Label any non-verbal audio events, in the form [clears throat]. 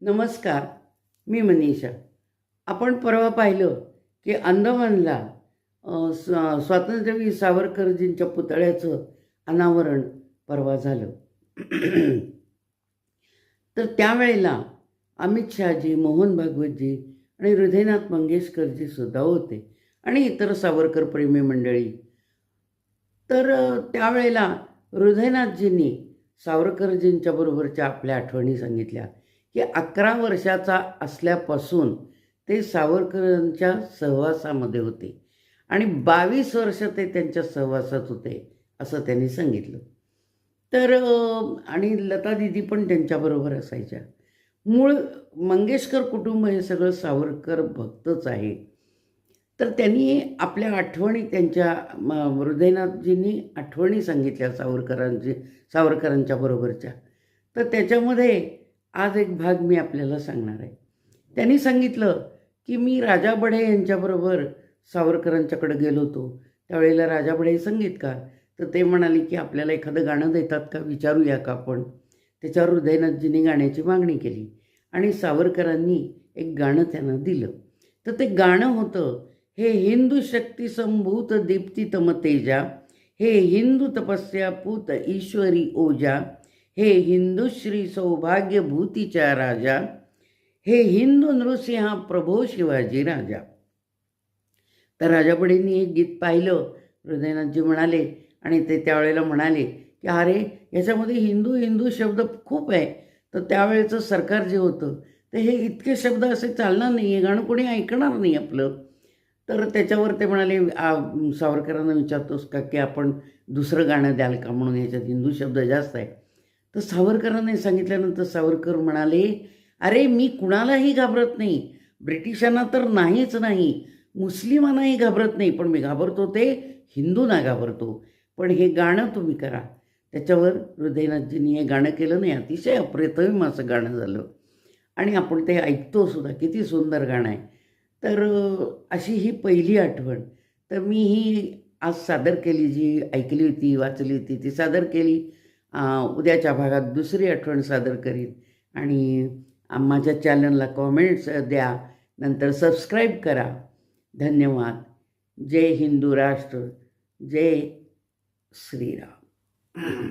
नमस्कार मी मनीषा. आपण परवा पाहिलं की अंदमानला स्वातंत्र्यवीर सावरकरजींच्या पुतळ्याचं अनावरण परवा झालं. [clears throat] तर त्यावेळेला अमित शहाजी मोहन भागवतजी आणि हृदयनाथ मंगेशकरजी सुद्धा होते आणि इतर सावरकर प्रेमी मंडळी. तर त्यावेळेला हृदयनाथजींनी सावरकरजींच्या बरोबरच्या आपल्या आठवणी सांगितल्या. की अकरा वर्षाचा असल्यापासून ते सावरकरांच्या सहवासामध्ये होते. आणि बावीस वर्ष ते त्यांच्या सहवासात होते असं त्यांनी सांगितलं. तर आणि लता दिदी पण त्यांच्याबरोबर असायच्या. मूळ मंगेशकर कुटुंब हे सगळं सावरकर भक्तच आहे. तर त्यांनी आपल्या आठवणी त्यांच्या म, हृदयनाथजींनी आठवणी सांगितल्या सावरकरांची सावरकरांच्या बरोबरच्या. तर त्याच्यामध्ये आज एक भाग मी आपल्याला सांगणार आहे. त्यांनी सांगितलं की मी राजा बढे यांच्याबरोबर सावरकरांच्याकडे गेलो होतो. त्यावेळेला राजा बढे संगीतकार तर ते म्हणाले की आपल्याला एखादं गाणं देतात का? विचारूया का आपण? त्याच्यावर हृदयनाथजींनी गाण्याची मागणी केली आणि सावरकरांनी एक गाणं त्यांना दिलं. तर ते गाणं होतं हे हिंदू शक्ती संभूत दीप्तितम तेजा हे हिंदू तपस्या पूत ईश्वरी ओजा हे हिंदुश्री सौभाग्यभूतीच्या राजा हे हिंदू नृसिंहा प्रभो शिवाजी राजा. तर राजाबडींनी एक गीत पाहिलं हृदयनाथजी म्हणाले आणि ते त्यावेळेला म्हणाले की अरे याच्यामध्ये हिंदू हिंदू शब्द खूप आहे. तर त्यावेळेचं सरकार जे होतं तर हे इतके शब्द असे चालणार नाही आहे गाणं कोणी ऐकणार नाही आपलं. तर त्याच्यावर ते म्हणाले सावरकरांना विचारतोस का की आपण दुसरं गाणं द्याल का? म्हणून याच्यात हिंदू शब्द जास्त आहे. तर सावरकरांनी सांगितल्यानंतर सावरकर म्हणाले अरे मी कुणालाही घाबरत नाही. ब्रिटिशांना तर नाहीच नाही. मुस्लिमांनाही घाबरत नाही. पण मी घाबरतो ते. हिंदूंना घाबरतो. पण हे गाणं तुम्ही करा. त्याच्यावर हृदयनाथजींनी हे गाणं केलं नाही. अतिशय अप्रतिम असं गाणं झालं. आणि आपण ते ऐकतो सुद्धा. किती सुंदर गाणं आहे. तर अशी ही पहिली आठवण. तर मी ही आज सादर केली जी ऐकली होती वाचली होती ती सादर केली. उद्याच्या भागात दुसरी आठवण सादर करीन. आणि माझ्या चॅनलला कॉमेंट्स द्या नंतर सबस्क्राईब करा. धन्यवाद. जय हिंदू राष्ट्र. जय श्रीराम.